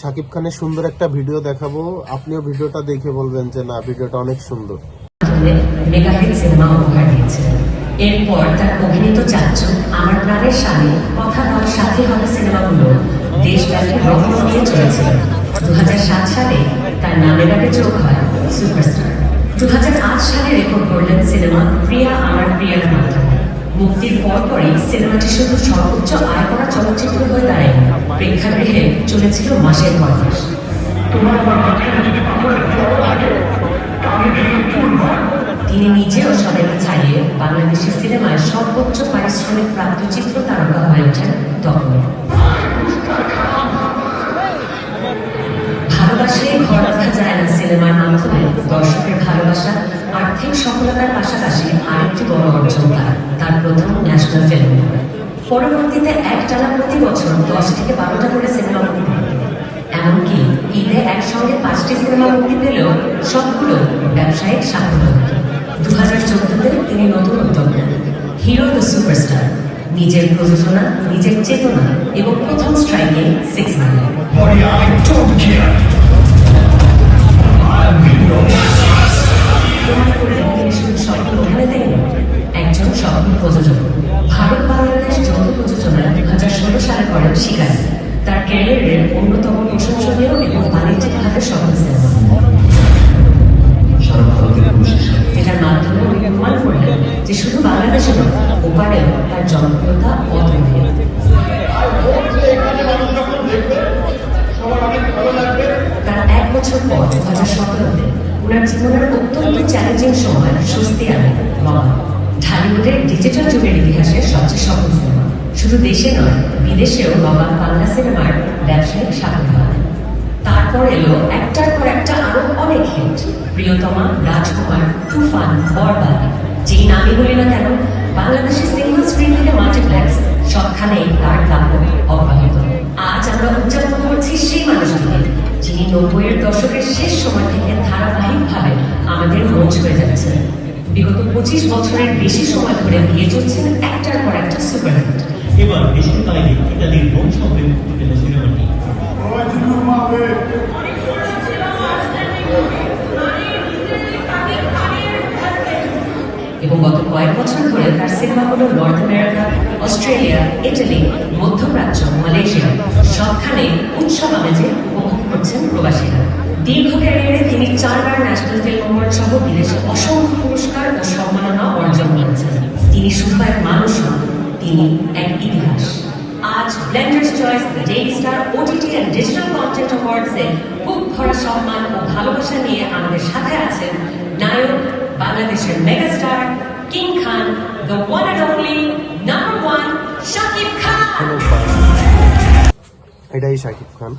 শাকিব খানের সুন্দর একটা ভিডিও দেখাবো। আপনিও ভিডিওটা দেখে বলবেন যে, না, ভিডিওটা অনেক সুন্দর। দিয়েছিলেন এরপর তার অভিনীত আমার প্রাণের স্বামী, কথা নয় সাথে হবে সিনেমাগুলো দেশব্যাপী চলেছিল দু সালে তার নামে চোখ হয় সুপারস্টার। দু সালে রেকর্ড করলেন সিনেমা প্রিয়া, আমার প্রিয়ার মাধ্যমে। মুক্তির পরপরই সিনেমাটি শুধু সর্বোচ্চ আয় করা চলচ্চিত্র হয়ে দাঁড়ায় চলেছিল মাসের পর মাস। তিনি নিজেও সবাইকে ছাড়িয়ে বাংলাদেশের সিনেমায় সর্বোচ্চ পারিশ্রমিক প্রাপ্ত চিত্র তারকা হয়ে ওঠেন তখন ভালোবাসলে ঘর রাখা যায় না সিনেমার মাধ্যমে দর্শকের ভালোবাসা, আর্থিক সফলতার পাশাপাশি আরেকটি বড় অর্জন তার প্রথম ন্যাশনাল ফিল্ম পরবর্তীতে একটানা প্রতি বছর দশ থেকে বারোটা করে সিনেমা মুক্তি। এমনকি ঈদে একসঙ্গে পাঁচটি সিনেমা মুক্তি পেলেও সবগুলো ব্যবসায়িক সাফল্য। দু হাজার চোদ্দতে তিনি নতুন উদ্যোগ নেন হিরো দ্য সুপারস্টার। নিজের প্রযোজনা, নিজের চেতনা এবং প্রথম স্ট্রাইকে সিক্স মারে করেন শিকারী। তার ক্যারিয়ারের অন্যতম প্রশংসনীয় এবং বাণিজ্যিকভাবে সফল সিনেমা। এটার মাধ্যমে উনি প্রমাণ করলেন যে শুধু বাংলাদেশে নয় তার জনপ্রিয়তা অদ্বিতীয় তার এক বছর পর দু হাজার সতেরোতে ওনার জীবনের অত্যন্ত চ্যালেঞ্জিং সময়, স্বস্তি আনে বাবা ঢালিউডের ডিজিটাল যুগের ইতিহাসে সবচেয়ে সফল সিনেমা। শুধু দেশে নয়, বিদেশেও বাবা বাংলা সিনেমার ব্যবসায়িক সাফল্য আনে তারপর এলো একটার পর একটা আরও অনেক হিট প্রিয়তমা, রাজকুমার, তুফান, বরবাদ। যেই নামই বলি না কেন বাংলাদেশের সিনেমা স্ক্রিন থেকে মাল্টিপ্লেক্স সবখানেই তার দাপট অব্যাহত। আজ আমরা উদযাপন করছি সেই মানুষটিকে, যিনি নব্বইয়ের দশকের শেষ সময় থেকে ধারাবাহিকভাবে আমাদের মন ছুঁয়ে যাচ্ছেন। বিগত পঁচিশ বছরের বেশি সময় ধরে দিয়ে চলছেন একটার পর একটা সুপারহিট এবার দেশের বাইরে ইত্যাদির বোন শব্দে মুক্তি পেল এবং গত কয়েক বছর ধরে তার সিনেমাগুলো নর্থ আমেরিকা অস্ট্রেলিয়া ইটালি মধ্যপ্রাচ্য মালয়েশিয়া সবখানে উৎসব আমেজে উপভোগ করছেন প্রবাসীরা। দীর্ঘ ক্যারিয়ারে তিনি চারবার ন্যাশনাল ফিল্ম অ্যাওয়ার্ড সহ বিদেশে অসংখ্য পুরস্কার ও সম্মাননা অর্জন করেছেন। তিনি শুধু এক মানুষ তিনি ইতিহাস। আজ Blenders Choice Daily Star OTT and digital content অ্যাওয়ার্ডসে বুক ভরা সম্মান ও ভালোবাসা নিয়ে আমাদের সাথে আছেন নায়ক, বাংলাদেশের megastar, king Khan the one and only number one Shakib Khan. এটাই শাকিব খান।